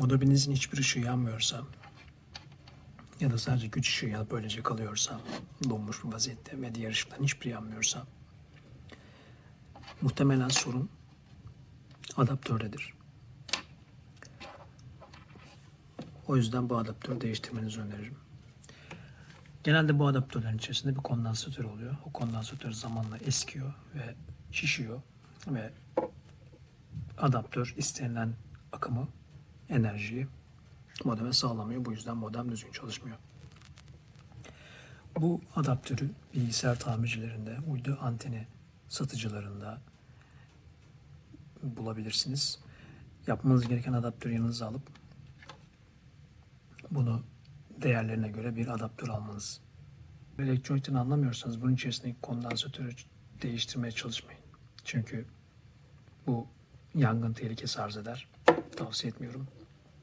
Modelinizin hiçbir ışığı yanmıyorsa ya da sadece güç ışığı yanıp böylece kalıyorsa, donmuş bir vaziyette ve diğer ışıkların hiçbiri yanmıyorsa muhtemelen sorun adaptördedir. O yüzden bu adaptörü değiştirmenizi öneririm. Genelde bu adaptörlerin içerisinde bir kondansatör oluyor. O kondansatör zamanla eskiyor ve şişiyor ve adaptör istenilen akımı, enerjiyi modeme sağlamıyor. Bu yüzden modem düzgün çalışmıyor. Bu adaptörü bilgisayar tamircilerinde, uydu anteni satıcılarında bulabilirsiniz. Yapmanız gereken adaptörü yanınıza alıp bunu değerlerine göre bir adaptör almanız. Elektronikten anlamıyorsanız bunun içerisindeki kondansatörü değiştirmeye çalışmayın. Çünkü bu yangın tehlikesi arz eder. Tavsiye etmiyorum.